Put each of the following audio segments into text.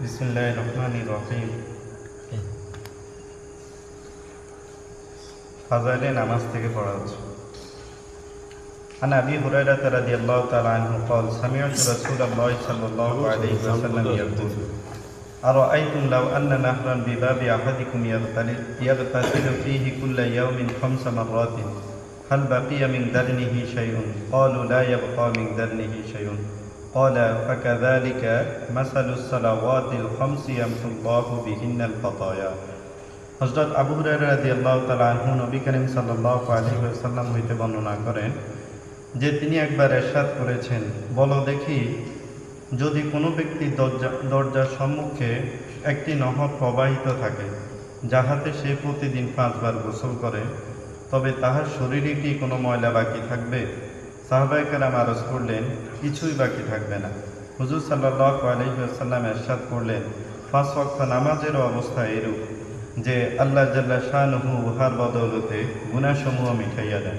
বিসমুল্লাহ রহমান রহিম ফাজাইলে নামাজ থেকে পড়া হচ্ছে عن ابي هريره رضي الله تعالى عنه قال سمعت رسول الله صلى الله عليه وسلم يقول ارايتم لو ان نهرا بباب احدكم يغتل- يغتسل فيه كل يوم خمس مرات هل بقي من درنه شيء قالوا لا يبقى من درنه شيء قال فكذلك مثل الصلوات الخمس يمحو الله بهن الخطايا হজরত আবু হুরায়রা রাদিয়াল্লাহু তাআলা আনহু নবী করিম সাল্লাল্লাহু আলাইহি ওয়াসাল্লাম হইতে বর্ণনা করেন যে তিনি একবার এরশাদ করেছেন বলো দেখি যদি কোনো ব্যক্তি দরজা দরজার সম্মুখে একটি নহর প্রবাহিত থাকে যাহাতে সে প্রতিদিন পাঁচবার গোসল করে তবে তাহার শরীরে কি কোনো ময়লা বাকি থাকবে সাহাবাইকারাম আরজ করলেন কিছুই বাকি থাকবে না। হুজুর সাল্লাহ আলহিহাসাল্লাম এরশাদ করলেন, পাঁচ ওয়াক্ত নামাজেরও অবস্থা এরূপ যে আল্লাহ জাল্লা শাহনুহু উহার বদৌলতে গুণাসমূহ মিঠাইয়া দেন।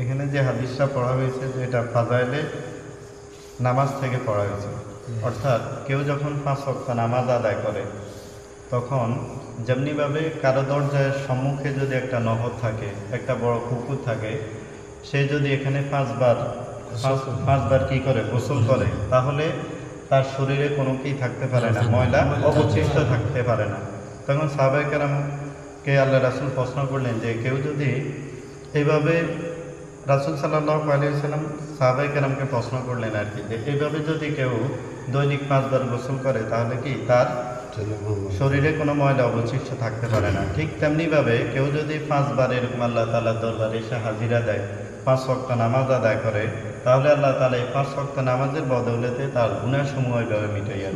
এখানে যে হাদিসটা পড়া হয়েছে যে এটা ফাজাইলে নামাজ থেকে পড়া হয়েছে। অর্থাৎ কেউ যখন পাঁচ ওয়াক্ত নামাজ আদায় করে, তখন যেমনিভাবে কারও দরজার সম্মুখে যদি একটা নহর থাকে একটা বড় পুকুর থাকে সে যদি এখানে পাঁচবার পাঁচ- পাঁচবার কি করে? গোসল করে। তাহলে তার শরীরে কোনো কি থাকতে পারে না। ময়লা অবশিষ্ট থাকতে পারে না। তখন সাহাবাইকারামকে আল্লাহ রাসুল প্রশ্ন করলেন যে কেউ যদি এইভাবে রাসুল সাল্লাহ আলিয়াল্লাম সাহাবাইকারামকে প্রশ্ন করলেন আর কি যে এইভাবে যদি কেউ দৈনিক পাঁচবার গোসল করে তাহলে কি তার শরীরে কোনো ময়লা অবশিষ্ট থাকতে পারে না। ঠিক তেমনিভাবে কেউ যদি পাঁচবার এরকম আল্লাহ তালার দরবারে এসে হাজিরা দেয়, পাঁচ ওয়াক্ত নামাজ আদায় করে, তাহলে আল্লাহ তালা এই পাঁচ ওয়াক্ত নামাজের বদৌলতে তার গুণাসমূহ এইভাবে মিটাইয়া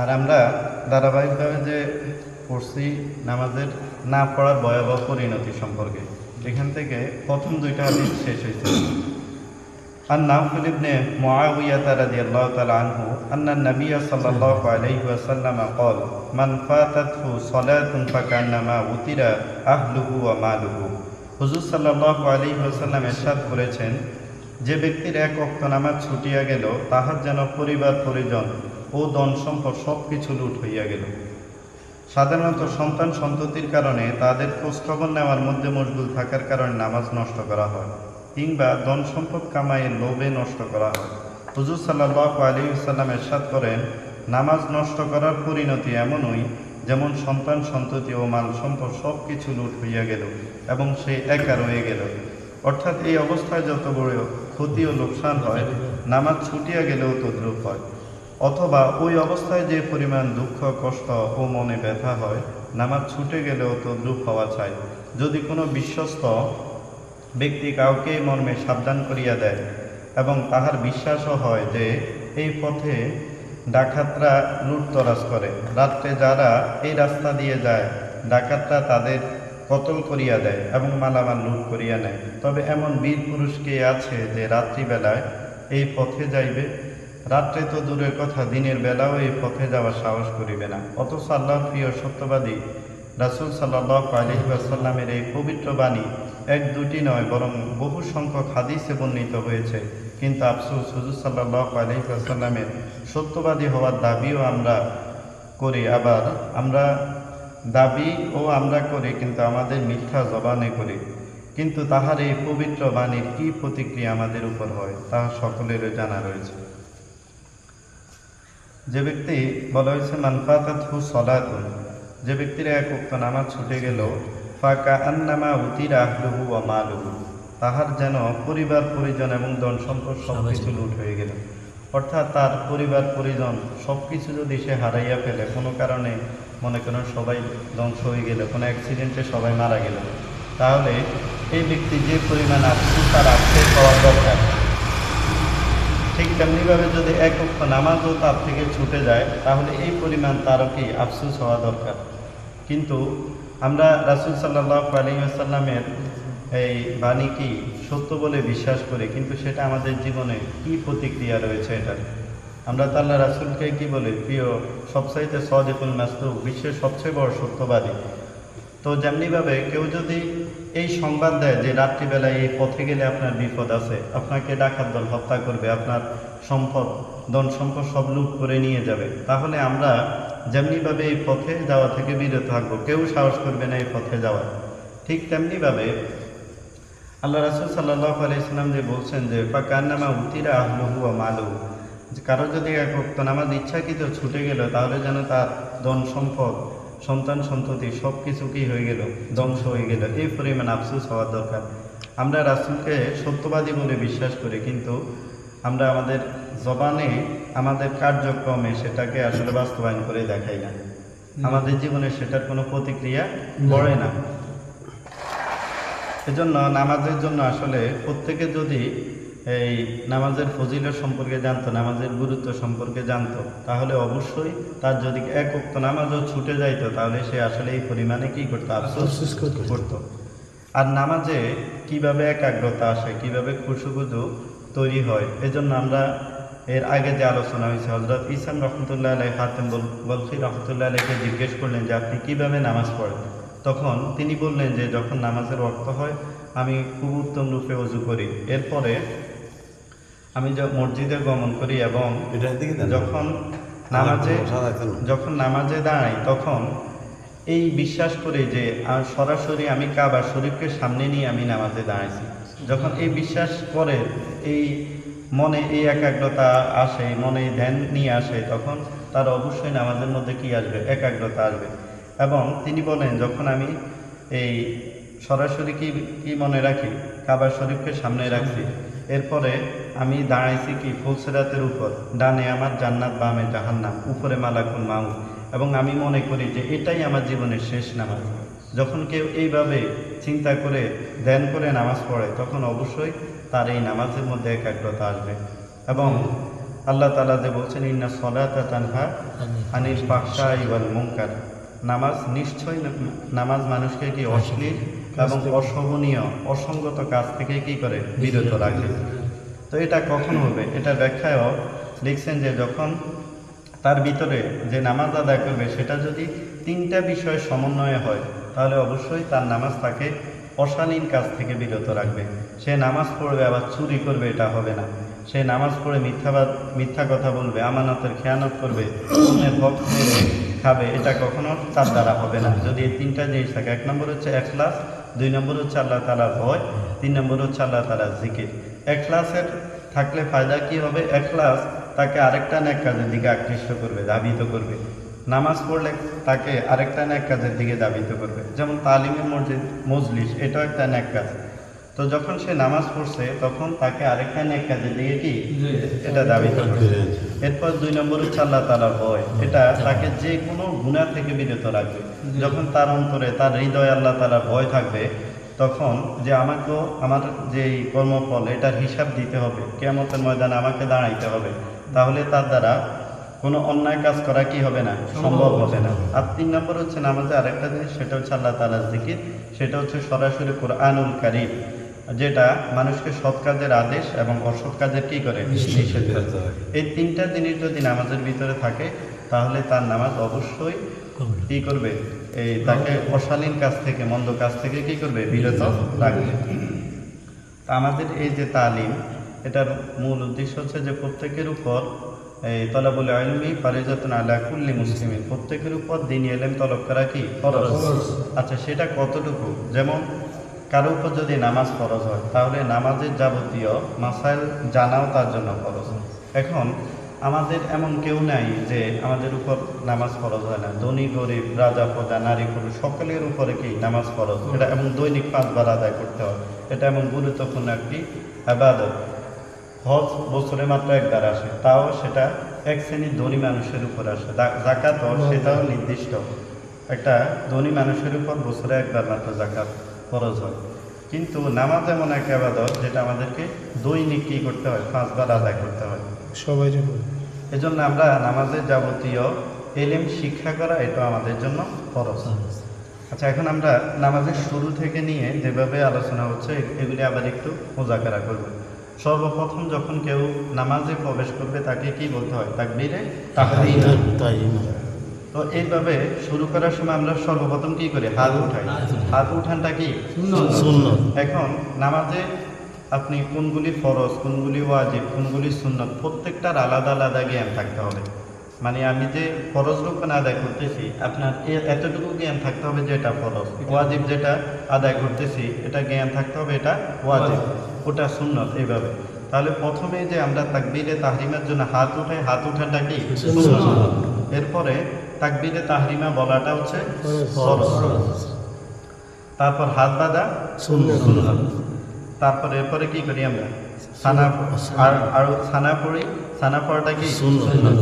আর আমরা ধারাবাহিকভাবে যে পড়ছি নামাজের না পড়ার ভয়াবহ পরিণতি সম্পর্কে, এখান থেকে প্রথম দুইটা হাদিস শেষ হয়েছে عن نافل بن معاوية رضي الله تعالى عنه أن النبي صلى الله عليه وسلم قال من فاتته صلاة فكأنما وتر أهله وماله হুজুর সাল্লাহ আলী ওসাল্লাম এরশাদ করেছেন যে ব্যক্তির এক অক্ত নামাজ ছুটিয়া গেল তাহার যেন পরিবার পরিজন ও ধন সম্পদ সব কিছু লুট হইয়া গেল সাধারণত সন্তান সন্ততির কারণে তাদের খোঁজখবর নেওয়ার মধ্যে মশগুল থাকার কারণে নামাজ নষ্ট করা হয় কিংবা ধন সম্পদ কামাইয়ের লোভে নষ্ট করা হয়। হুজুর সাল্লাহ আলী সাল্লাম এরশাদ করেন, নামাজ নষ্ট করার পরিণতি এমনই যেমন সন্তান সন্ততি ও মাল সম্পদ সব কিছু লুট হইয়া গেল এবং সে একা রয়ে গেল। অর্থাৎ এই অবস্থায় যত বড় ক্ষতি ও লোকসান হয়, নামাজ ছুটিয়া গেলেও তদ্রুপ হয়। অথবা ওই অবস্থায় যে পরিমাণ দুঃখ, কষ্ট ও মনে ব্যথা হয়, নামাজ ছুটে গেলেও তদ্রুপ হওয়া চাই। যদি কোনো বিশ্বস্ত ব্যক্তি কাউকে মর্মে সাবধান করিয়া দেয় এবং তাহার বিশ্বাসও হয় যে এই পথে ডাকাতরা লুটতরাজ করে। রাত্রে যারা এই রাস্তা দিয়ে যায়, ডাকাতরা তাদের কতল করিয়া দেয় এবং মালামাল লুট করিয়া নেয়। তবে এমন বীর পুরুষ কে আছে যে রাত্রিবেলায় এই পথে যাইবে? রাত্রে তো দূরের কথা, দিনের বেলাও এই পথে যাওয়ার সাহস করিবে না। অথচ আল্লাহ প্রিয় সত্যবাদী রাসুল সাল্লাহ আলহিবাসাল্লামের এই পবিত্র বাণী এক, দুটি নয়, বরং বহু সংখ্যক হাদিসে বর্ণিত হয়েছে। কিন্তু আফসুস, হুজুর সাল্লাহ আলহিবাসাল্লামের সত্যবাদী হওয়ার দাবিও আমরা করি। আবার আমরা দাবি ও আমরা করি, কিন্তু আমাদের মিথ্যা জবানে করি। কিন্তু তাহার এই পবিত্র বাণীর কি প্রতিক্রিয়া আমাদের উপর হয় তাহা সকলেরও জানা রয়েছে। যে ব্যক্তি বলা হয়েছে মানফাতাত হু সলাতুন যে ব্যক্তির এক উক্ত নামাজ ছুটে গেল ফাঁকা আন্নামা উতির আহলুহু ও মালুহু। তাহার যেন পরিবার পরিজন এবং ধন সম্পদ সব কিছু লুট হয়ে গেল। অর্থাৎ তার পরিবার পরিজন সব কিছু যদি সে হারাইয়া ফেলে কোনো কারণে মনে করেন সবাই ধ্বংস হয়ে গেল কোনো অ্যাক্সিডেন্টে সবাই মারা গেল। তাহলে এই ব্যক্তি যে পরিমাণ আফসোস তার আফসোস হওয়ার দরকার। ঠিক তেমনিভাবে যদি এক অক্ষ নামাজও তার থেকে ছুটে যায় তাহলে এই পরিমাণ তারও কি আফসোস হওয়া দরকার? কিন্তু আমরা রাসুল সাল্লাহ আলিমাসাল্লামের এই বাণী কি সত্য বলে বিশ্বাস করি, কিন্তু সেটা আমাদের জীবনে কি প্রতিক্রিয়া রয়েছে এটার? আমরা তো আল্লাহ রাসুলকে কি বলি? প্রিয়, সবচাইতে সদেকুল মাস্তু বিশ্বের সবচেয়ে বড় সত্যবাদী। তো যেমনিভাবে কেউ যদি এই সংবাদ দেয় যে রাত্রিবেলায় এই পথে গেলে আপনার বিপদ আছে, আপনাকে ডাকাত দল হত্যা করবে, আপনার সম্পদ ধন সম্পদ সব লুট করে নিয়ে যাবে, তাহলে আমরা যেমনিভাবে এই পথে যাওয়া থেকে বিরত থাকব, কেউ সাহস করবে না এই পথে যাওয়ার। ঠিক তেমনিভাবে আল্লাহ রাসুল সাল্লাহ আলাইসাল্লাম যে বলছেন যে কার নামা উতিরা আহলহু মালু কারও যদি এক ভক্ত নামাজ ইচ্ছাকৃত ছুটে গেল, তাহলে যেন তার ধন সম্পদ, সন্তান সন্ততি সব কিছু কি হয়ে গেল, ধ্বংস হয়ে গেল। এই পরিমাণ আফসোস হওয়ার দরকার। আমরা রাসুলকে সত্যবাদী বলে বিশ্বাস করি, কিন্তু আমরা আমাদের জবানে আমাদের কার্যক্রমে সেটাকে আসলে বাস্তবায়ন করে দেখাই না। আমাদের জীবনে সেটার কোনো প্রতিক্রিয়া পড়ে না। এজন্য নামাজের জন্য আসলে প্রত্যেকে যদি এই নামাজের ফজিলত সম্পর্কে জানতো নামাজের গুরুত্ব সম্পর্কে জানতো তাহলে অবশ্যই তার যদি এক উক্ত নামাজও ছুটে যাইতো তাহলে সে আসলে এই পরিমাণে কি করতো? আফসোস। করতো। আর নামাজে কীভাবে একাগ্রতা আসে কীভাবে খুশুগুজু তৈরি হয় এজন্য আমরা এর আগে যে আলোচনা হয়েছে হজরত ইসাম রহমতুল্লাহ আলাই হাতেম বল- বলফি রহমতুল্লাহ আলাইকে জিজ্ঞেস করলেন যে আপনি কীভাবে নামাজ পড়েন? তখন তিনি বললেন যে যখন নামাজের অর্থ হয় আমি খুব উত্তম রূপে অজু করি। এরপরে আমি য- মসজিদে গমন করি এবং যখন নামাজে যখন নামাজে দাঁড়াই তখন এই বিশ্বাস করি যে সরাসরি আমি কাবা শরীফকে সামনে নিয়ে আমি নামাজে দাঁড়াইছি। যখন এই বিশ্বাস করে এই মনে এই একাগ্রতা আসে, মনে ধ্যান নিয়ে আসে, তখন তার অবশ্যই নামাজের মধ্যে কি আসবে? একাগ্রতা আসবে। এবং তিনি বলেন, যখন আমি এই সরাসরি কি কি মনে রাখি? কাবার শরীফকে সামনে রাখছি। এরপরে আমি দাঁড়াইছি কি? ফুলসেরাতের উপর। ডানে আমার জান্নাত, বামে জাহান্নাম, উপরে মালাকুল মাউ এবং আমি মনে করি যে এটাই আমার জীবনের শেষ নামাজ। যখন কেউ এইভাবে চিন্তা করে, ধ্যান করে নামাজ পড়ে, তখন অবশ্যই তার এই নামাজের মধ্যে একাগ্রতা আসবে। এবং আল্লাহ তালা যে বলছেন, ইন্না সলাতা তানহা আনিল পাকশা ইওয়াল মুঙ্কার নামাজ নিশ্চয়ই নামাজ মানুষকে কি অশ্লীল এবং অশোভনীয় অসঙ্গত কাজ থেকে কি করে বিরত রাখে? তো এটা কখন হবে? এটা ব্যাখ্যায়ও লিখছেন যে যখন তার ভিতরে যে নামাজ আদায় করবে, সেটা যদি তিনটা বিষয় সমন্বয়ে হয় তাহলে অবশ্যই তার নামাজ তাকে অশালীন কাজ থেকে বিরত রাখবে। সে নামাজ পড়বে, আবার চুরি করবে, এটা হবে না। সে নামাজ পড়ে মিথ্যাবাদ, মিথ্যা কথা বলবে, আমানতের খেয়ানত করবে অন্যের হক খাবে, এটা কখনো তার দ্বারা হবে না। যদি এই তিনটা জিনিস থাকে, এক নম্বর হচ্ছে এখলাস, দুই নম্বর হচ্ছে আল্লাহ তালার ভয়, তিন নম্বর হচ্ছে আল্লাহ তালার জিকির। এখলাসের থাকলে ফায়দা কি হবে? এখলাস তাকে আরেকটা ন্যাক কাজের দিকে আকৃষ্ট করবে দাবিত করবে। নামাজ পড়লে তাকে আরেকটা ন্যাক কাজের দিকে দাবিত করবে। যেমন তালিমে মসজিদ মজলিস এটাও একটা ন্যাক কাজ। তো যখন সে নামাজ পড়ছে তখন তাকে আরেকটা ন্যাক কাজের দিকে কি? এটা দাবিত করবে। এরপর দুই নম্বর হচ্ছে আল্লাহ তালার ভয়। এটা তাকে যে কোনো গুণা থেকে বিরত রাখবে। যখন তার অন্তরে তার হৃদয় আল্লাহ তালার ভয় থাকবে তখন যে আমাকেও আমার যে এই কর্মফল এটার হিসাব দিতে হবে। কেমতের ময়দানে আমাকে দাঁড়াইতে হবে। তাহলে তার দ্বারা কোনো অন্যায় কাজ করা কি হবে না? সম্ভব হবে না। আর তিন নম্বর হচ্ছে নামাজে আরেকটা জিনিস সেটা হচ্ছে আল্লাহ তালার জিকির সেটা হচ্ছে সরাসরি কোরআনুল কারিম যেটা মানুষকে সৎ কাজের আদেশ এবং অসৎ কাজের কি করে? নিষেধ করে। এই তিনটা জিনিস যদি নামাজের ভিতরে থাকে তাহলে তার নামাজ অবশ্যই কি করবে? এই তাকে অশালীন কাজ থেকে মন্দ কাজ থেকে কি করবে? বিরত রাখবে। আমাদের এই যে তালিম এটার মূল উদ্দেশ্য হচ্ছে যে প্রত্যেকের উপর এই তলাবুল আলমী ফারিজাতুন আলা কুল্লি মুসলিমিন। প্রত্যেকের উপর দিন এলেম তলব করা কি? ফরজ। আচ্ছা সেটা কতটুকু? যেমন কারও উপর যদি নামাজ ফরজ হয় তাহলে নামাজের যাবতীয় মাসাইল জানাও তার জন্য ফরজ। এখন আমাদের এমন কেউ নাই যে আমাদের উপর নামাজ ফরজ হয় না। ধনী গরিব রাজা প্রজা নারী পুরুষ সকলের উপরে কি নামাজ ফরজ? এটা এমন দৈনিক পাঁচবার আদায় করতে হয়। এটা এমন গুরুত্বপূর্ণ একটি আবাদত। হজ বছরে মাত্র একবার আসে তাও সেটা এক শ্রেণির ধনী মানুষের উপর আসে। জাকাত জাকাত সেটাও নির্দিষ্ট। একটা ধনী মানুষের উপর বছরে একবার মাত্র জাকাত খরচ হয়। কিন্তু নামাজ এমন এক আবাদত যেটা আমাদেরকে দৈনিক কী করতে হয়? পাঁচবার আদায় করতে হয়। সবাই যে করে। এজন্য আমরা নামাজের যাবতীয় এলেম শিক্ষা করা এটা আমাদের জন্য খরচ আচ্ছা এখন আমরা নামাজের শুরু থেকে নিয়ে যেভাবে আলোচনা হচ্ছে এগুলি আবার একটু মোজাকারা করব। সর্বপ্রথম যখন কেউ নামাজে প্রবেশ করবে তাকে কি বলতে হয়? তাকবীরে তাহরিমা তো এইভাবে শুরু করার সময় আমরা সর্বপ্রথম কি করি? হাত উঠাই। হাত উঠানটা কি? এখন নামাজে আপনি কোনগুলি ফরজ কোনগুলি ওয়াজিব কোনগুলি সুন্নত প্রত্যেকটার আলাদা আলাদা জ্ঞান থাকতে হবে। মানে আমি যে ফরজ রূপে আদায় করতেছি আপনার এতটুকু জ্ঞান থাকতে হবে যে এটা ফরজ। ওয়াজিব যেটা আদায় করতেছি এটা জ্ঞান থাকতে হবে এটা ওয়াজিব। ওটা সুন্নত এইভাবে। তাহলে প্রথমে যে আমরা তাকবীরে তাহরিমার জন্য হাত উঠাই হাত উঠানটা কি? এরপরে তাকবীরে তাহরিমা বলাটা হচ্ছে তারপর হাত বাঁধা তারপর এরপরে কি করি আমরা? সানা আর আর সানা পড়ি। সানা পড়াটা কি? সুন্নত।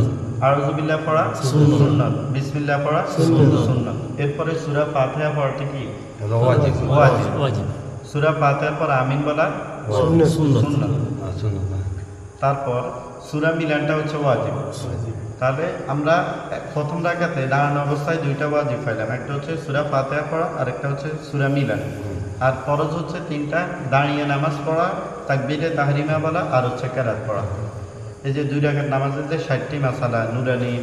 আরজুবিল্লাহ পড়া সুন্নত। বিসমিল্লাহ পড়া সুন্নত। এরপরে সুরা ফাতিহা পড়াটা কি? সুরা ফাতিহার পর আমিন বলা তারপর সুরা মিলানটা হচ্ছে ওয়াজিব। তাহলে আমরা প্রথম রাখাতে দাঁড়ানো অবস্থায় দুইটা ওয়াজিব পাইলাম। একটা হচ্ছে সুরা ফাতিহা পড়া আর একটা হচ্ছে সুরা মিলান। আর ফরজ হচ্ছে তিনটা দাঁড়িয়ে নামাজ পড়া তাকবীরে তাহরিমা বলা আর হচ্ছে কেরাত পড়া। এই যে দুই রাখার নামাজের যে ষাটটি মাসালা নুরানি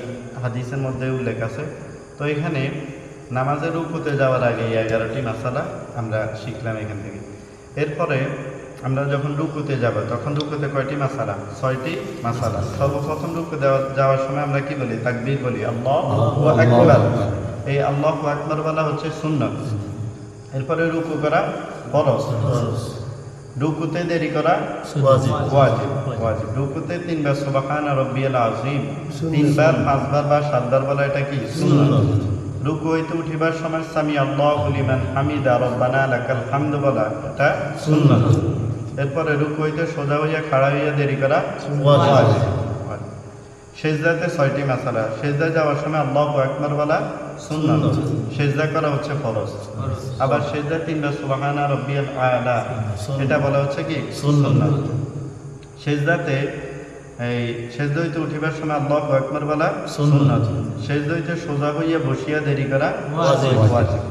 হাদিসের মধ্যে উল্লেখ আছে। তো এখানে নামাজের রুকুতে যাওয়ার আগে এই এগারোটি মাসালা আমরা শিখলাম এখান থেকে। এরপরে আমরা যখন রুকুতে যাব তখন রুকুতে কয়টি মাসালা? ছয়টি মাসালা। সর্বপ্রথম রুকু দেওয়া যাওয়ার সময় আমরা কি বলি? তাকবীর বলি আল্লাহ আকবার। এই আল্লাহ আকবার বলা হচ্ছে সুন্নত। এরপরে রুকু করা ফরজ। রুকুতে দেরি করা ওয়াজিব। ওয়াজিব ওয়াজিব। রুকুতে তিনবার সুবহান রাব্বিয়াল আযীম। তিনবার পাঁচবার বা সাতবার বলা এটা কি? সুন্নাত। রুকু হইতে উঠিবার সময় সামি আল্লাহু লিমান হামিদা রব্বানা লাকাল হামদ বলা এটা সুন্নাত। এরপরে রুকু হইতে সোজা হইয়া খাড়া হইয়া দেরি করা সেজদাতে ছয়টি মাসালা। সেজদা যাওয়ার সময় আল্লাহু আকবার বলা সুন্নাত। সেজদা করা হচ্ছে ফরজ। আবার সেজদা তিনবার সুবহানা রাব্বিয়াল আলা। এটা বলা হচ্ছে কি? সুন্নাত। সেজদাতে এই সেজদা হইতে উঠিবার সময় আল্লাহ আকবার বলা সুন্নাত। সেজদা হইতে সোজা হইয়া বসিয়া দেরি করা। ওয়াজিব।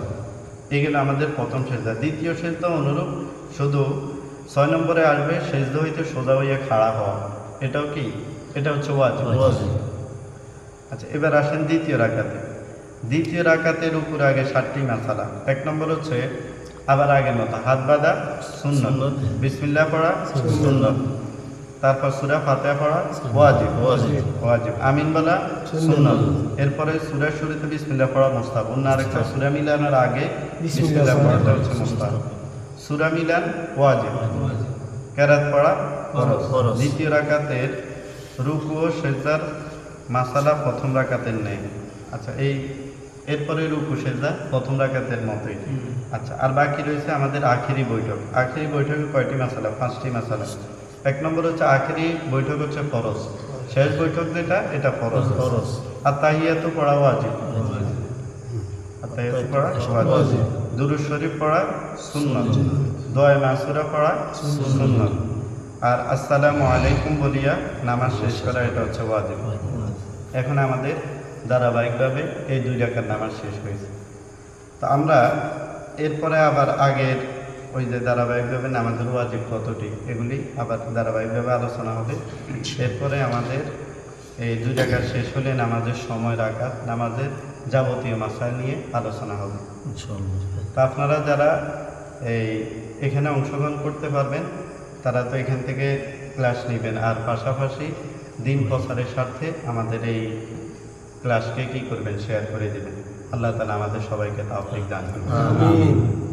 এগুলো আমাদের প্রথম সেজদা। দ্বিতীয় সেজদা অনুরূপ শুধু ছয় নম্বরে আসবে সেজদা হইতে সোজা হইয়া খাড়া হওয়া। এটাও কি? এটা হচ্ছে ওয়াজিব। আচ্ছা এবার আসেন দ্বিতীয় রাকাতে। দ্বিতীয় রাকাতের উপর আগে সাতটি মাসালা। এক নম্বর হচ্ছে আবার আগের মতো হাত বাঁধা শূন্য সুন্নত। বিসমিল্লাহ পড়া শূন্য তারপর সুরা ফাতেহা পড়া ওয়াজিব। ওয়াজিব। ওয়াজিব। আমিন বলা সুন্নত। এরপরে সুরা শুরুতে বিসমিল্লাহ পড়া মুস্তাব অন্য আরেকটা সুরা মিলানোর আগে বিসমিল্লাহ পড়াটা হচ্ছে মুস্তাব সুরা মিলান ওয়াজিব। কেরাত পড়া। দ্বিতীয় রাকাতের রুকু ও সেজদার মাসালা প্রথম রাকাতের নেই। আচ্ছা এই এরপরে রুকু সেজদা প্রথম রাকাতের মতোই। আচ্ছা আর বাকি রয়েছে আমাদের আখেরি বৈঠক। আখেরি বৈঠকে কয়টি মাসালা? পাঁচটি মাসালা। এক নম্বর হচ্ছে আখেরি বৈঠক হচ্ছে ফরজ। শেষ বৈঠক যেটা এটা ফরজ। ফরজ। আর তাহিয়াতু পড়া ওয়াজিব। দুরুদ শরীফ পড়া, সুন্নত। দোয়া মাসুরা পড়া, সুন্নত। আর আসসালামু আলাইকুম বলিয়া নামাজ শেষ করা, এটা হচ্ছে ওয়াজিব। এখন আমাদের ধারাবাহিকভাবে এই দুই রাকার নামাজ শেষ হয়েছে। তো আমরা এরপরে আবার আগের ওই যে ধারাবাহিকভাবে নামাজের ওয়াজিব কতটি, এগুলি আবার ধারাবাহিকভাবে আলোচনা হবে। এরপরে আমাদের এই দুই রাকাত শেষ হলে নামাজের সময় রাখা নামাজের যাবতীয় মাসায় নিয়ে আলোচনা হবে। তা আপনারা যারা এই এখানে অংশগ্রহণ করতে পারবেন তারা তো এখান থেকে ক্লাস নেবেন। আর পাশাপাশি দিন প্রচারের স্বার্থে আমাদের এই ক্লাসকে কি করবেন শেয়ার করে দেবেন। আল্লাহ তালা আমাদের সবাইকে তাফিক দান করবেন